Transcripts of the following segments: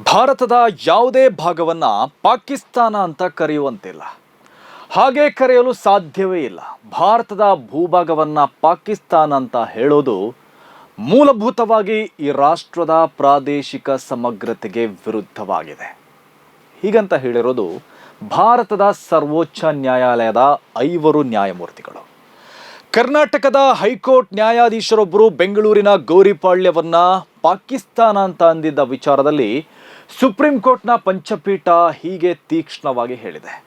ಭಾರತದ ಯಾವುದೇ ಭಾಗವನ್ನ ಪಾಕಿಸ್ತಾನ ಅಂತ ಕರೆಯುವಂತಿಲ್ಲ. ಹಾಗೆ ಕರೆಯಲು ಸಾಧ್ಯವೇ ಇಲ್ಲ. ಭಾರತದ ಭೂಭಾಗವನ್ನ ಪಾಕಿಸ್ತಾನ ಅಂತ ಹೇಳೋದು ಮೂಲಭೂತವಾಗಿ ಈ ರಾಷ್ಟ್ರದ ಪ್ರಾದೇಶಿಕ ಸಮಗ್ರತೆಗೆ ವಿರುದ್ಧವಾಗಿದೆ. ಹೀಗಂತ ಹೇಳಿರೋದು ಭಾರತದ ಸರ್ವೋಚ್ಚ ನ್ಯಾಯಾಲಯದ ಐವರು ನ್ಯಾಯಮೂರ್ತಿಗಳು. ಕರ್ನಾಟಕದ ಹೈಕೋರ್ಟ್ ನ್ಯಾಯಾಧೀಶರೊಬ್ಬರು ಬೆಂಗಳೂರಿನ ಗೌರಿಪಾಳ್ಯವನ್ನು ಪಾಕಿಸ್ತಾನ ಅಂತ ಅಂದಿದ್ದ ವಿಚಾರದಲ್ಲಿ ಸುಪ್ರೀಂ ಕೋರ್ಟ್ನ ಪಂಚಪೀಠ ಹೀಗೆ ತೀಕ್ಷ್ಣವಾಗಿ ಹೇಳಿದೆ.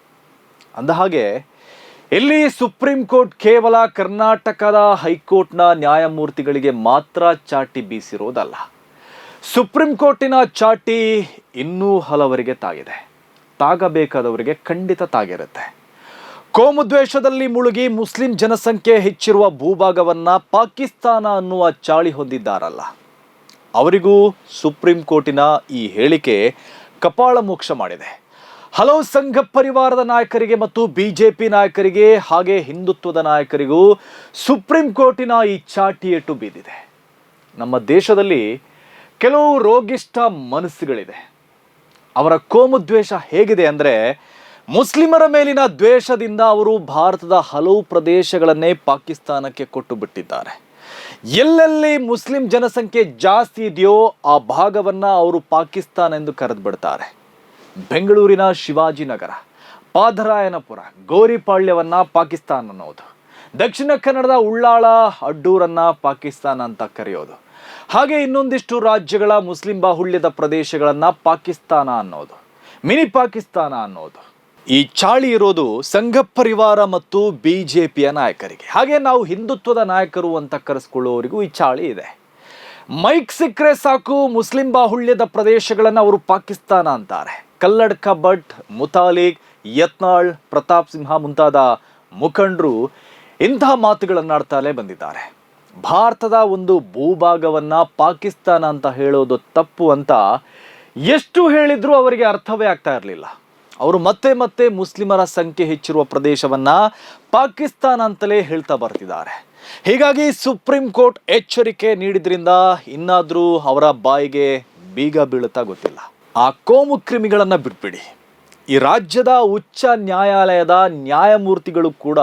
ಅಂದಹಾಗೆ ಇಲ್ಲಿ ಸುಪ್ರೀಂ ಕೋರ್ಟ್ ಕೇವಲ ಕರ್ನಾಟಕದ ಹೈಕೋರ್ಟ್ನ ನ್ಯಾಯಮೂರ್ತಿಗಳಿಗೆ ಮಾತ್ರ ಚಾಟಿ ಬೀಸಿರೋದಲ್ಲ. ಸುಪ್ರೀಂ ಕೋರ್ಟಿನ ಚಾಟಿ ಇನ್ನೂ ಹಲವರಿಗೆ ತಾಗಿದೆ. ತಾಗಬೇಕಾದವರಿಗೆ ಖಂಡಿತ ತಾಗಿರುತ್ತೆ. ಕೋಮುದ್ವೇಷದಲ್ಲಿ ಮುಳುಗಿ ಮುಸ್ಲಿಂ ಜನಸಂಖ್ಯೆ ಹೆಚ್ಚಿರುವ ಭೂಭಾಗವನ್ನ ಪಾಕಿಸ್ತಾನ ಅನ್ನುವ ಚಾಳಿ ಹೊಂದಿದ್ದಾರಲ್ಲ. ಅವರಿಗೂ ಸುಪ್ರೀಂ ಕೋರ್ಟಿನ ಈ ಹೇಳಿಕೆ ಕಪಾಳ ಮೋಕ್ಷ ಮಾಡಿದೆ. ಹಲವು ಸಂಘ ಪರಿವಾರದ ನಾಯಕರಿಗೆ ಮತ್ತು ಬಿಜೆಪಿ ನಾಯಕರಿಗೆ ಹಾಗೆ ಹಿಂದುತ್ವದ ನಾಯಕರಿಗೂ ಸುಪ್ರೀಂ ಕೋರ್ಟಿನ ಈ ಚಾಟಿ ಏಟು ಬಿದ್ದಿದೆ ನಮ್ಮ ದೇಶದಲ್ಲಿ ಕೆಲವು ರೋಗಿಷ್ಠ ಮನಸ್ಸುಗಳಿದೆ. ಅವರ ಕೋಮು ದ್ವೇಷ ಹೇಗಿದೆ ಅಂದರೆ ಮುಸ್ಲಿಮರ ಮೇಲಿನ ದ್ವೇಷದಿಂದ ಅವರು ಭಾರತದ ಹಲವು ಪ್ರದೇಶಗಳನ್ನೇ ಪಾಕಿಸ್ತಾನಕ್ಕೆ ಕೊಟ್ಟು ಬಿಟ್ಟಿದ್ದಾರೆ. ಎಲ್ಲೆಲ್ಲಿ ಮುಸ್ಲಿಂ ಜನಸಂಖ್ಯೆ ಜಾಸ್ತಿ ಇದೆಯೋ ಆ ಭಾಗವನ್ನ ಅವರು ಪಾಕಿಸ್ತಾನ ಎಂದು ಕರೆದು ಬಿಡ್ತಾರೆ ಬೆಂಗಳೂರಿನ ಶಿವಾಜಿನಗರ, ಪಾದರಾಯನಪುರ, ಗೋರಿಪಾಳ್ಯವನ್ನ ಪಾಕಿಸ್ತಾನ ಅನ್ನೋದು. ದಕ್ಷಿಣ ಕನ್ನಡದ ಉಳ್ಳಾಳ ಅಡ್ಡೂರನ್ನ ಪಾಕಿಸ್ತಾನ ಅಂತ ಕರೆಯೋದು. ಹಾಗೆ ಇನ್ನೊಂದಿಷ್ಟು ರಾಜ್ಯಗಳ ಮುಸ್ಲಿಂ ಬಾಹುಳ್ಯದ ಪ್ರದೇಶಗಳನ್ನ ಪಾಕಿಸ್ತಾನ ಅನ್ನೋದು. ಮಿನಿ ಪಾಕಿಸ್ತಾನ ಅನ್ನೋದು. ಈ ಚಾಳಿ ಇರೋದು ಸಂಘ ಪರಿವಾರ ಮತ್ತು ಬಿ ಜೆ ಪಿಯ ನಾಯಕರಿಗೆ. ಹಾಗೆ ನಾವು ಹಿಂದುತ್ವದ ನಾಯಕರು ಅಂತ ಕರೆಸ್ಕೊಳ್ಳುವವರಿಗೂ ಈ ಚಾಳಿ ಇದೆ. ಮೈಕ್ ಸಿಕ್ಕರೆ ಸಾಕು, ಮುಸ್ಲಿಂ ಬಾಹುಳ್ಯದ ಪ್ರದೇಶಗಳನ್ನು ಅವರು ಪಾಕಿಸ್ತಾನ ಅಂತಾರೆ. ಕಲ್ಲಡ್ಕ ಭಟ್ ಮುತಾಲಿಕ್ ಯತ್ನಾಳ್, ಪ್ರತಾಪ್ ಸಿಂಹ ಮುಂತಾದ ಮುಖಂಡರು ಇಂತಹ ಮಾತುಗಳನ್ನಾಡ್ತಾಲೇ ಬಂದಿದ್ದಾರೆ. ಭಾರತದ ಒಂದು ಭೂಭಾಗವನ್ನ ಪಾಕಿಸ್ತಾನ ಅಂತ ಹೇಳೋದು ತಪ್ಪು ಅಂತ ಎಷ್ಟು ಹೇಳಿದರೂ ಅವರಿಗೆ ಅರ್ಥವೇ ಆಗ್ತಾ ಇರಲಿಲ್ಲ. ಅವರು ಮತ್ತೆ ಮತ್ತೆ ಮುಸ್ಲಿಮರ ಸಂಖ್ಯೆ ಹೆಚ್ಚಿರುವ ಪ್ರದೇಶವನ್ನ ಪಾಕಿಸ್ತಾನ ಅಂತಲೇ ಹೇಳ್ತಾ ಬರ್ತಿದ್ದಾರೆ. ಹೀಗಾಗಿ ಸುಪ್ರೀಂ ಕೋರ್ಟ್ ಎಚ್ಚರಿಕೆ ನೀಡಿದ್ರಿಂದ ಇನ್ನಾದರೂ ಅವರ ಬಾಯಿಗೆ ಬೀಗ ಬೀಳುತ್ತಾ ಗೊತ್ತಿಲ್ಲ. ಆ ಕೋಮು ಕ್ರಿಮಿಗಳನ್ನ ಬಿಟ್ಬಿಡಿ. ಈ ರಾಜ್ಯದ ಉಚ್ಚ ನ್ಯಾಯಾಲಯದ ನ್ಯಾಯಮೂರ್ತಿಗಳು ಕೂಡ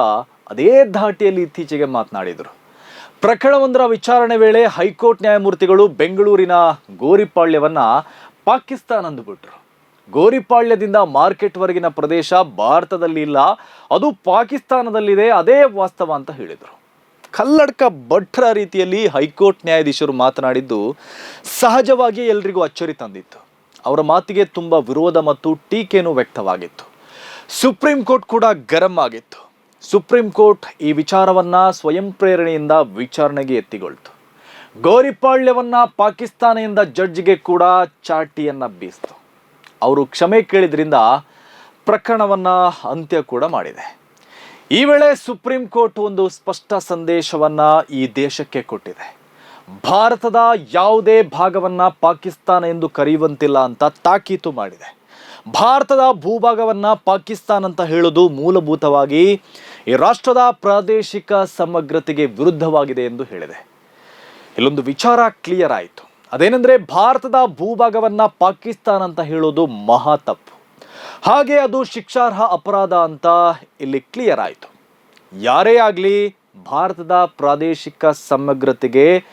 ಅದೇ ಧಾಟಿಯಲ್ಲಿ ಇತ್ತೀಚೆಗೆ ಮಾತನಾಡಿದರು. ಪ್ರಕರಣವೊಂದರ ವಿಚಾರಣೆ ವೇಳೆ ಹೈಕೋರ್ಟ್ ನ್ಯಾಯಮೂರ್ತಿಗಳು ಬೆಂಗಳೂರಿನ ಗೋರಿಪಾಳ್ಯವನ್ನ ಪಾಕಿಸ್ತಾನ ಅಂದುಬಿಟ್ರು ಗೋರಿಪಾಳ್ಯದಿಂದ ಮಾರ್ಕೆಟ್ವರೆಗಿನ ಪ್ರದೇಶ ಭಾರತದಲ್ಲಿ ಇಲ್ಲ. ಅದು ಪಾಕಿಸ್ತಾನದಲ್ಲಿದೆ, ಅದೇ ವಾಸ್ತವ ಅಂತ ಹೇಳಿದರು. ಕಲ್ಲಡ್ಕ ಭಟ್ರ ರೀತಿಯಲ್ಲಿ ಹೈಕೋರ್ಟ್ ನ್ಯಾಯಾಧೀಶರು ಮಾತನಾಡಿದ್ದು ಸಹಜವಾಗಿ ಎಲ್ರಿಗೂ ಅಚ್ಚರಿ ತಂದಿತ್ತು. ಅವರ ಮಾತಿಗೆ ತುಂಬ ವಿರೋಧ ಮತ್ತು ಟೀಕೆನೂ ವ್ಯಕ್ತವಾಗಿತ್ತು. ಸುಪ್ರೀಂ ಕೋರ್ಟ್ ಕೂಡ ಗರಂ ಆಗಿತ್ತು. ಸುಪ್ರೀಂ ಕೋರ್ಟ್ ಈ ವಿಚಾರವನ್ನ ಸ್ವಯಂ ಪ್ರೇರಣೆಯಿಂದ ವಿಚಾರಣೆಗೆ ಎತ್ತಿಗೊಳ್ತು. ಗೋರಿಪಾಳ್ಯವನ್ನ ಪಾಕಿಸ್ತಾನದಿಂದ ಜಡ್ಜ್ಗೆ ಕೂಡ ಚಾಟಿಯನ್ನು ಬೀಸ್ತು. ಅವರು ಕ್ಷಮೆ ಕೇಳಿದ್ರಿಂದ ಪ್ರಕರಣವನ್ನ ಅಂತ್ಯ ಕೂಡ ಮಾಡಿದೆ. ಈ ವೇಳೆ ಸುಪ್ರೀಂ ಕೋರ್ಟ್ ಒಂದು ಸ್ಪಷ್ಟ ಸಂದೇಶವನ್ನ ಈ ದೇಶಕ್ಕೆ ಕೊಟ್ಟಿದೆ. ಭಾರತದ ಯಾವುದೇ ಭಾಗವನ್ನ ಪಾಕಿಸ್ತಾನ ಎಂದು ಕರೆಯುವಂತಿಲ್ಲ ಅಂತ ತಾಕೀತು ಮಾಡಿದೆ. ಭಾರತದ ಭೂಭಾಗವನ್ನ ಪಾಕಿಸ್ತಾನ ಅಂತ ಹೇಳೋದು ಮೂಲಭೂತವಾಗಿ ಈ ರಾಷ್ಟ್ರದ ಪ್ರಾದೇಶಿಕ ಸಮಗ್ರತೆಗೆ ವಿರುದ್ಧವಾಗಿದೆ ಎಂದು ಹೇಳಿದೆ. ಇಲ್ಲೊಂದು ವಿಚಾರ ಕ್ಲಿಯರ್ ಆಯಿತು. ಅದೇನೆಂದ್ರೆ ಭಾರತದ ಭೂಭಾಗವನ್ನ ಪಾಕಿಸ್ತಾನ ಅಂತ ಹೇಳೋದು ಮಹಾ ತಪ್ಪು. ಹಾಗೆ ಅದು ಶಿಕ್ಷಾರ್ಹ ಅಪರಾಧ ಅಂತ ಇಲ್ಲಿ ಕ್ಲಿಯರ್ ಆಯಿತು. ಯಾರೇ ಆಗಲಿ ಭಾರತದ ಪ್ರಾದೇಶಿಕ ಸಮಗ್ರತೆಗೆ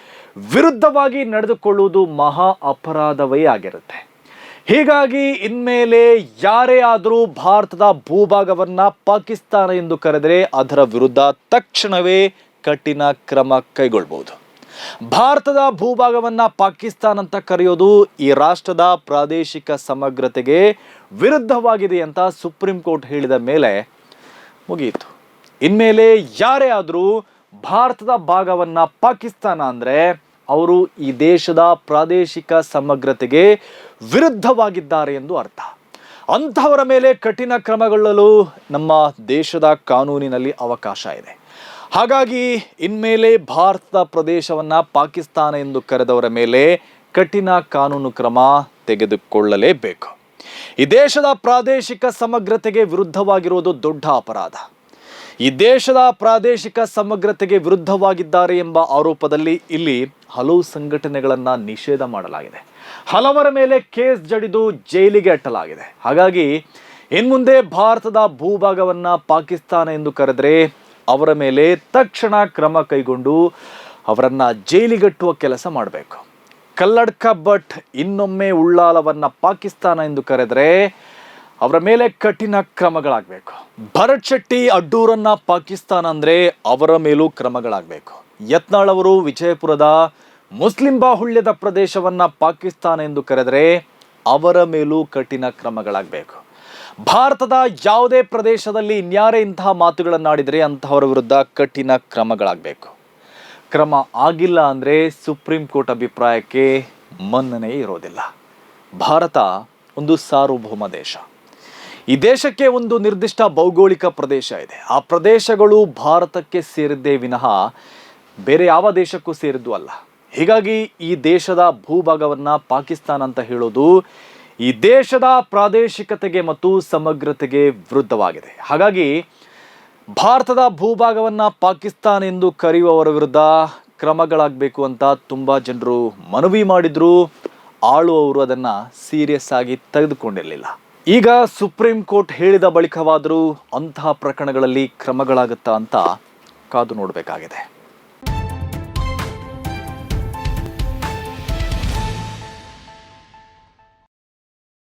ವಿರುದ್ಧವಾಗಿ ನಡೆದುಕೊಳ್ಳುವುದು ಮಹಾ ಅಪರಾಧವೇ ಆಗಿರುತ್ತೆ. ಹೀಗಾಗಿ ಇನ್ಮೇಲೆ ಯಾರೇ ಆದರೂ ಭಾರತದ ಭೂಭಾಗವನ್ನು ಪಾಕಿಸ್ತಾನ ಎಂದು ಕರೆದರೆ ಅದರ ವಿರುದ್ಧ ತಕ್ಷಣವೇ ಕಠಿಣ ಕ್ರಮ ಕೈಗೊಳ್ಬಹುದು. ಭಾರತದ ಭೂಭಾಗವನ್ನ ಪಾಕಿಸ್ತಾನ ಅಂತ ಕರೆಯೋದು ಈ ರಾಷ್ಟ್ರದ ಪ್ರಾದೇಶಿಕ ಸಮಗ್ರತೆಗೆ ವಿರುದ್ಧವಾಗಿದೆ ಅಂತ ಸುಪ್ರೀಂ ಕೋರ್ಟ್ ಹೇಳಿದ ಮೇಲೆ ಮುಗಿಯಿತು ಇನ್ಮೇಲೆ ಯಾರೇ ಆದರೂ ಭಾರತದ ಭಾಗವನ್ನ ಪಾಕಿಸ್ತಾನ ಅಂದರೆ ಅವರು ಈ ದೇಶದ ಪ್ರಾದೇಶಿಕ ಸಮಗ್ರತೆಗೆ ವಿರುದ್ಧವಾಗಿದ್ದಾರೆ ಎಂದು ಅರ್ಥ. ಅಂಥವರ ಮೇಲೆ ಕಠಿಣ ಕ್ರಮಗೊಳ್ಳಲು ನಮ್ಮ ದೇಶದ ಕಾನೂನಿನಲ್ಲಿ ಅವಕಾಶ ಇದೆ. ಹಾಗಾಗಿ ಇನ್ಮೇಲೆ ಭಾರತದ ಪ್ರದೇಶವನ್ನ ಪಾಕಿಸ್ತಾನ ಎಂದು ಕರೆದವರ ಮೇಲೆ ಕಠಿಣ ಕಾನೂನು ಕ್ರಮ ತೆಗೆದುಕೊಳ್ಳಲೇಬೇಕು. ಈ ದೇಶದ ಪ್ರಾದೇಶಿಕ ಸಮಗ್ರತೆಗೆ ವಿರುದ್ಧವಾಗಿರುವುದು ದೊಡ್ಡ ಅಪರಾಧ. ಈ ದೇಶದ ಪ್ರಾದೇಶಿಕ ಸಮಗ್ರತೆಗೆ ವಿರುದ್ಧವಾಗಿದ್ದಾರೆ ಎಂಬ ಆರೋಪದಲ್ಲಿ ಇಲ್ಲಿ ಹಲವು ಸಂಘಟನೆಗಳನ್ನು ನಿಷೇಧ ಮಾಡಲಾಗಿದೆ. ಹಲವರ ಮೇಲೆ ಕೇಸ್ ಜಡಿದು ಜೈಲಿಗೆ ಅಟ್ಟಲಾಗಿದೆ. ಹಾಗಾಗಿ ಇನ್ಮುಂದೆ ಭಾರತದ ಭೂಭಾಗವನ್ನು ಪಾಕಿಸ್ತಾನ ಎಂದು ಕರೆದರೆ ಅವರ ಮೇಲೆ ತಕ್ಷಣ ಕ್ರಮ ಕೈಗೊಂಡು ಅವರನ್ನು ಜೈಲಿಗಟ್ಟುವ ಕೆಲಸ ಮಾಡಬೇಕು. ಕಲ್ಲಡ್ಕ ಭಟ್ ಇನ್ನೊಮ್ಮೆ ಉಳ್ಳಾಲವನ್ನು ಪಾಕಿಸ್ತಾನ ಎಂದು ಕರೆದರೆ ಅವರ ಮೇಲೆ ಕಠಿಣ ಕ್ರಮಗಳಾಗಬೇಕು. ಭರತ್ ಶೆಟ್ಟಿ ಅಡ್ಡೂರನ್ನ ಪಾಕಿಸ್ತಾನ ಅಂದರೆ ಅವರ ಮೇಲೂ ಕ್ರಮಗಳಾಗಬೇಕು. ಯತ್ನಾಳ್ ಅವರು ವಿಜಯಪುರದ ಮುಸ್ಲಿಂ ಬಾಹುಳ್ಯದ ಪ್ರದೇಶವನ್ನು ಪಾಕಿಸ್ತಾನ ಎಂದು ಕರೆದರೆ ಅವರ ಮೇಲೂ ಕಠಿಣ ಕ್ರಮಗಳಾಗಬೇಕು. ಭಾರತದ ಯಾವುದೇ ಪ್ರದೇಶದಲ್ಲಿ ಇನ್ಯಾರೇ ಇಂತಹ ಮಾತುಗಳನ್ನಾಡಿದರೆ ಅಂತಹವರ ವಿರುದ್ಧ ಕಠಿಣ ಕ್ರಮಗಳಾಗಬೇಕು. ಕ್ರಮ ಆಗಿಲ್ಲ ಅಂದರೆ ಸುಪ್ರೀಂ ಕೋರ್ಟ್ ಅಭಿಪ್ರಾಯಕ್ಕೆ ಮನ್ನಣೆ ಇರೋದಿಲ್ಲ. ಭಾರತ ಒಂದು ಸಾರ್ವಭೌಮ ದೇಶ. ಈ ದೇಶಕ್ಕೆ ಒಂದು ನಿರ್ದಿಷ್ಟ ಭೌಗೋಳಿಕ ಪ್ರದೇಶ ಇದೆ. ಆ ಪ್ರದೇಶಗಳು ಭಾರತಕ್ಕೆ ಸೇರಿದ್ದೇ ವಿನಃ ಬೇರೆ ಯಾವ ದೇಶಕ್ಕೂ ಸೇರಿದ್ದು ಅಲ್ಲ. ಹೀಗಾಗಿ ಈ ದೇಶದ ಭೂಭಾಗವನ್ನು ಪಾಕಿಸ್ತಾನ ಅಂತ ಹೇಳೋದು ಈ ದೇಶದ ಪ್ರಾದೇಶಿಕತೆಗೆ ಮತ್ತು ಸಮಗ್ರತೆಗೆ ವಿರುದ್ಧವಾಗಿದೆ. ಹಾಗಾಗಿ ಭಾರತದ ಭೂಭಾಗವನ್ನು ಪಾಕಿಸ್ತಾನ ಎಂದು ಕರೆಯುವವರ ವಿರುದ್ಧ ಕ್ರಮಗಳಾಗಬೇಕು ಅಂತ ತುಂಬ ಜನರು ಮನವಿ ಮಾಡಿದ್ರು. ಆಳುವವರು ಅದನ್ನು ಸೀರಿಯಸ್ ಆಗಿ ತೆಗೆದುಕೊಂಡಿರಲಿಲ್ಲ. ಈಗ ಸುಪ್ರೀಂ ಕೋರ್ಟ್ ಹೇಳಿದ ಬಳಿಕವಾದರೂ ಅಂತಹ ಪ್ರಕರಣಗಳಲ್ಲಿ ಕ್ರಮಗಳಾಗುತ್ತಾ ಅಂತ ಕಾದು ನೋಡಬೇಕಾಗಿದೆ.